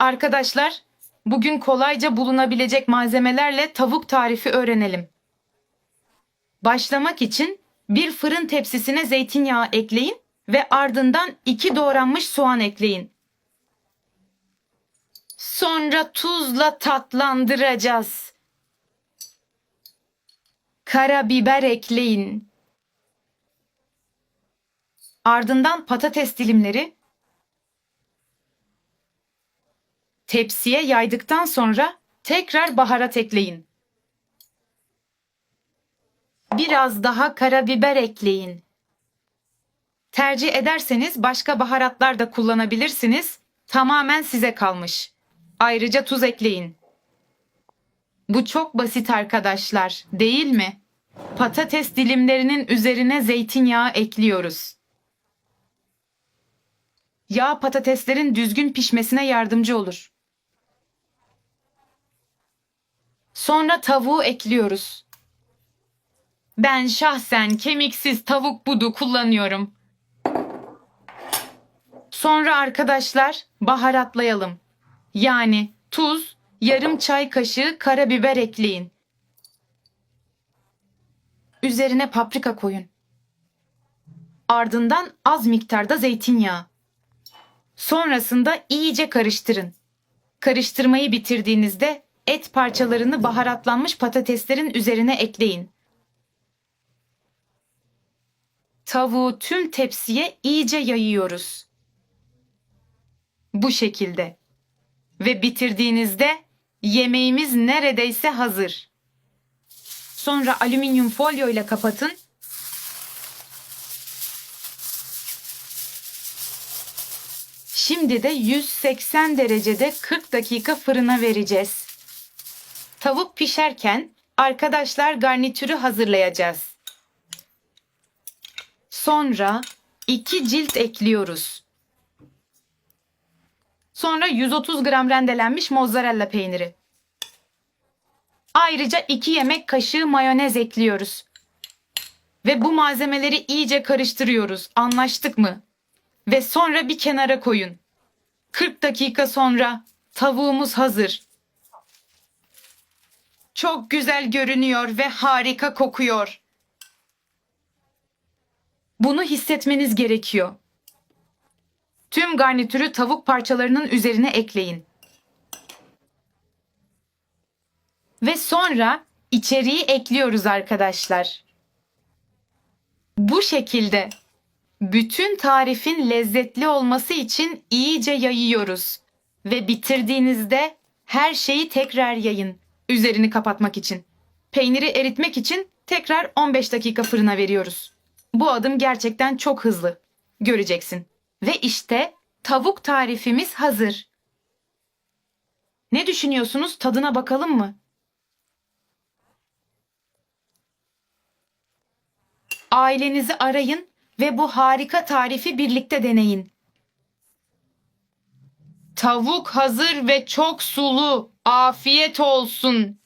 Arkadaşlar, bugün kolayca bulunabilecek malzemelerle tavuk tarifi öğrenelim. Başlamak için bir fırın tepsisine zeytinyağı ekleyin ve ardından iki doğranmış soğan ekleyin. Sonra tuzla tatlandıracağız. Karabiber ekleyin. Ardından patates dilimleri Tepsiye yaydıktan sonra tekrar baharat ekleyin. Biraz daha karabiber ekleyin. Tercih ederseniz başka baharatlar da kullanabilirsiniz. Tamamen size kalmış. Ayrıca tuz ekleyin. Bu çok basit arkadaşlar, değil mi? Patates dilimlerinin üzerine zeytinyağı ekliyoruz. Yağ patateslerin düzgün pişmesine yardımcı olur. Sonra tavuğu ekliyoruz. Ben şahsen kemiksiz tavuk budu kullanıyorum. Sonra arkadaşlar baharatlayalım. Yani tuz, yarım çay kaşığı karabiber ekleyin. Üzerine paprika koyun. Ardından az miktarda zeytinyağı. Sonrasında iyice karıştırın. Karıştırmayı bitirdiğinizde et parçalarını baharatlanmış patateslerin üzerine ekleyin. Tavuğu tüm tepsiye iyice yayıyoruz. Bu şekilde. Ve bitirdiğinizde yemeğimiz neredeyse hazır. Sonra alüminyum folyo ile kapatın Şimdi de 180 derecede 40 dakika fırına vereceğiz. Tavuk pişerken arkadaşlar garnitürü hazırlayacağız. Sonra 2 cilt ekliyoruz. Sonra 130 gram rendelenmiş mozzarella peyniri. Ayrıca 2 yemek kaşığı mayonez ekliyoruz. Ve bu malzemeleri iyice karıştırıyoruz. Anlaştık mı? Ve sonra bir kenara koyun. 40 dakika sonra tavuğumuz hazır. Çok güzel görünüyor ve harika kokuyor. Bunu hissetmeniz gerekiyor. Tüm garnitürü tavuk parçalarının üzerine ekleyin. Ve sonra içeriği ekliyoruz arkadaşlar. Bu şekilde bütün tarifin lezzetli olması için iyice yayıyoruz. Ve bitirdiğinizde her şeyi tekrar yayın. Üzerini kapatmak için. Peyniri eritmek için tekrar 15 dakika fırına veriyoruz. Bu adım gerçekten çok hızlı. Göreceksin. Ve işte tavuk tarifimiz hazır. Ne düşünüyorsunuz? Tadına bakalım mı? Ailenizi arayın ve bu harika tarifi birlikte deneyin. Tavuk hazır ve çok sulu. Afiyet olsun.